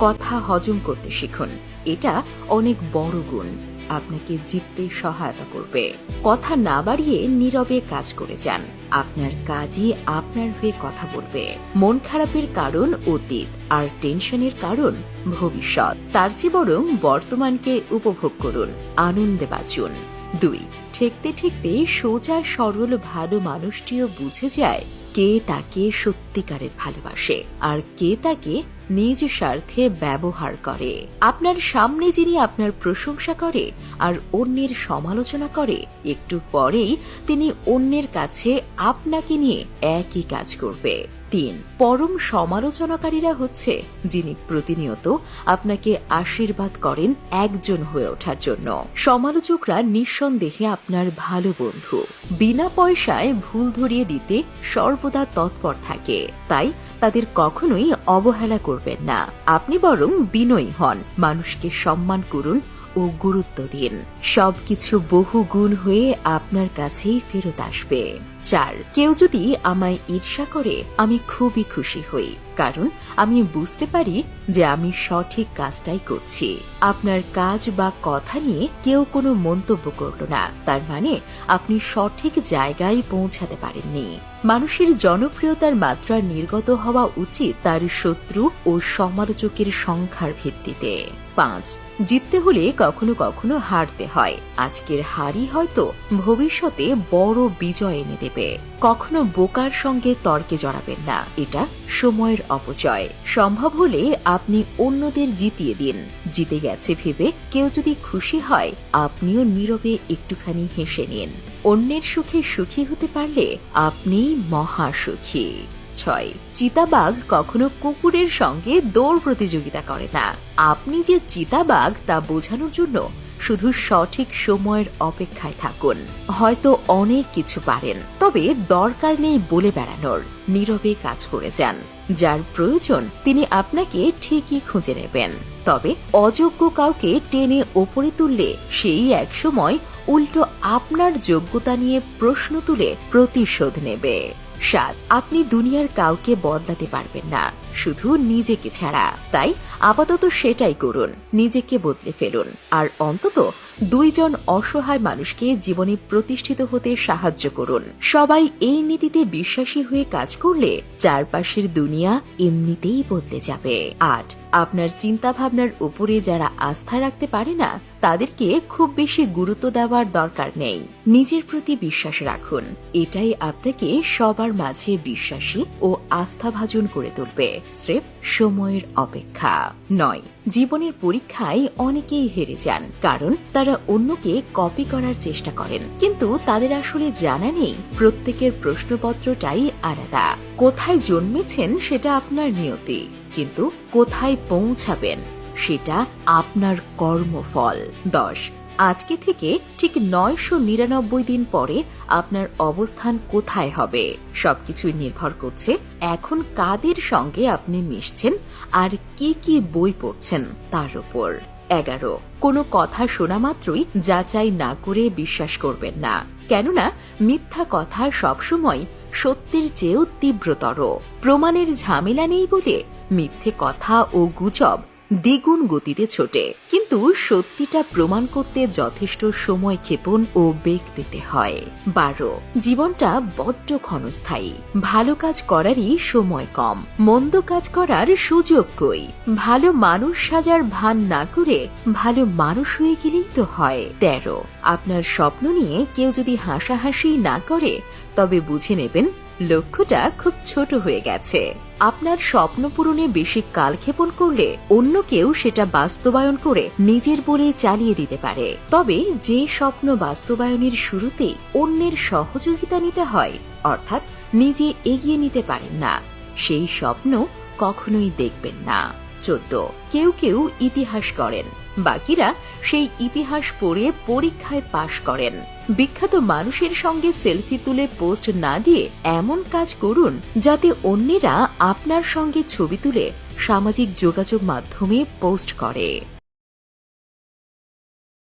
কথা হজম করতে শিখুন। এটা অনেক বড় গুণ। আপনাকে জিততে সহায়তা করবে। কথা না বাড়িয়ে নীরবে কাজ করে যান। আপনার কাজই আপনার হয়ে কথা বলবে। মন খারাপের কারণ অতীত, আর টেনশনের কারণ ভবিষ্যৎ। তার চেয়ে বরং বর্তমানকে উপভোগ করুন। আনন্দে বাঁচুন। দুই। ঠেকতে ঠেকতে সোজা, সরল, ভালো মানুষটিও বুঝে যায় কে তাকে সত্যিকারের ভালোবাসে আর কে তাকে নিজ স্বার্থে ব্যবহার করে। আপনার সামনে যিনি আপনার প্রশংসা করে আর অন্যের সমালোচনা করে, একটু পরেই তিনি অন্যের কাছে আপনাকে নিয়ে একই কাজ করবে। তিন পরম সমালোচনাকারীরা হচ্ছে যিনি প্রতিনিয়ত আপনাকে আশীর্বাদ করেন একজন হয়ে ওঠার জন্য। সমালোচকরা নিঃসন্দেহে আপনার ভালো বন্ধু। বিনা পয়সায় ভুল ধরিয়ে দিতে সর্বদা তৎপর থাকে। তাই তাদের কখনোই অবহেলা করবেন না। আপনি বরং বিনয়ী হন। মানুষকে সম্মান করুন ও গুরুত্ব দিন। সবকিছু বহু গুণ হয়ে আপনার কাছেই ফেরত আসবে। চার, কেউ যদি আমায় ঈর্ষা করে, আমি খুবই খুশি হই। কারণ আমি বুঝতে পারি যে আমি সঠিক কাজটাই করছি। আপনার কাজ বা কথা নিয়ে কেউ কোনো মন্তব্য করল না। তার মানে আপনি সঠিক জায়গায় পৌঁছাতে পারেননি। মানুষের জনপ্রিয়তার মাত্রা নির্গত হওয়া উচিত তার শত্রু ও সমালোচকের সংখ্যার ভিত্তিতে। পাঁচ, জিততে হলে কখনো কখনো হারতে হয়। আজকের হারই হয়তো ভবিষ্যতে বড় বিজয় এনে দেবে। কখনো বোকার সঙ্গে তর্কে জড়াবেন না। এটা সময়ের অপচয়। সম্ভব হলে আপনি অন্যদের জিতিয়ে দিন। জিতে গেছে ভেবে কেউ যদি খুশি হয়, আপনিও নীরবে একটুখানি হেসে নিন। অন্যের সুখে সুখী হতে পারলে আপনি মহাসুখী। ছয়, চিতাবাঘ কখনো কুকুরের সঙ্গে দৌড় প্রতিযোগিতা করে না। আপনি যে চিতাবাঘ তা বোঝানোর জন্য শুধু সঠিক সময়ের অপেক্ষায় থাকুন। হয়তো অনেক কিছু পারেন, তবে দরকার নেই বলে বেড়ানোর। নীরবে কাজ করে যান। যার প্রয়োজন, তিনি আপনাকে ঠিকই খুঁজে নেবেন। তবে অযোগ্য কাউকে টেনে ওপরে তুললে সেই একসময় উল্টো আপনার যোগ্যতা নিয়ে প্রশ্ন তুলে প্রতিশোধ নেবে। সাত, আপনি দুনিয়ার কাউকে বদলাতে পারবেন না। শুধু নিজেকে ছাড়া। তাই আপাতত সেটাই করুন, নিজেকে বদলে ফেলুন। আর অন্তত দুইজন অসহায় মানুষকে জীবনে প্রতিষ্ঠিত হতে সাহায্য করুন। সবাই এই নীতিতে বিশ্বাসী হয়ে কাজ করলে চারপাশের দুনিয়া এমনিতেই বদলে যাবে। আট, আপনার চিন্তা ভাবনার উপরে যারা আস্থা রাখতে পারে না, তাদেরকে খুব বেশি গুরুত্ব দেওয়ার দরকার নেই। নিজের প্রতি বিশ্বাস রাখুন। এটাই আপনাকে সবার মাঝে বিশ্বাসী ও আস্থাভাজন করে তুলবে স্রেফ সময়ের অপেক্ষা। নয়, জীবনের পরীক্ষায় অনেকেই হেরে যান, কারণ তারা অন্যকে কপি করার চেষ্টা করেন। কিন্তু তাদের আসলে জানা নেই, প্রত্যেকের প্রশ্নপত্রটাই আলাদা। কোথায় জন্মেছেন সেটা আপনার নিয়তি, কিন্তু কোথায় পৌঁছাবেন সেটা আপনার কর্মফল। দশ আজকে থেকে ঠিক নয়শো নিরানব্বই দিন পরে আপনার অবস্থান কোথায় হবে? সবকিছুই নির্ভর করছে এখন কাদের সঙ্গে আপনি মিশছেন আর কি কি বই পড়ছেন তার উপর। এগারো। কোনো কথা শোনা মাত্রই যাচাই না করে বিশ্বাস করবেন না। কেননা মিথ্যা কথা সবসময় সত্যের চেয়েও তীব্রতর। প্রমাণের ঝামেলা নেই বলে মিথ্যে কথা ও গুজব দ্বিগুণ গতিতে ছোটে। কিন্তু সত্যিটা প্রমাণ করতে যথেষ্ট সময় ক্ষেপণ ও বেগ পেতে হয়। বারো। জীবনটা বড্ড ক্ষণস্থায়ী। ভালো কাজ করারই সময় কম। মন্দ কাজ করার সুযোগ কই? ভালো মানুষ সাজার ভান না করে ভালো মানুষ হয়ে গেলেই তো হয়। তেরো। আপনার স্বপ্ন নিয়ে কেউ যদি হাসাহাসি না করে, তবে বুঝে নেবেন লক্ষ্যটা খুব ছোট হয়ে গেছে। আপনার স্বপ্ন পূরণে বেশি কালক্ষেপণ করলে অন্য কেউ সেটা বাস্তবায়ন করে নিজের বলে চালিয়ে দিতে পারে। তবে যে স্বপ্ন বাস্তবায়নের শুরুতে অন্যের সহযোগিতা নিতে হয়, অর্থাৎ নিজে এগিয়ে নিতে পারেন না, সেই স্বপ্ন কখনোই দেখবেন না। চোদ্দ। কেউ কেউ ইতিহাস করেন বাকিরা সেই ইতিহাস পড়ে পরীক্ষায় পাশ করেন। বিখ্যাত মানুষের সঙ্গে সেলফি তুলে পোস্ট না দিয়ে এমন কাজ করুন যাতে অন্যেরা আপনার সঙ্গে ছবি তুলে সামাজিক যোগাযোগ মাধ্যমে পোস্ট করে।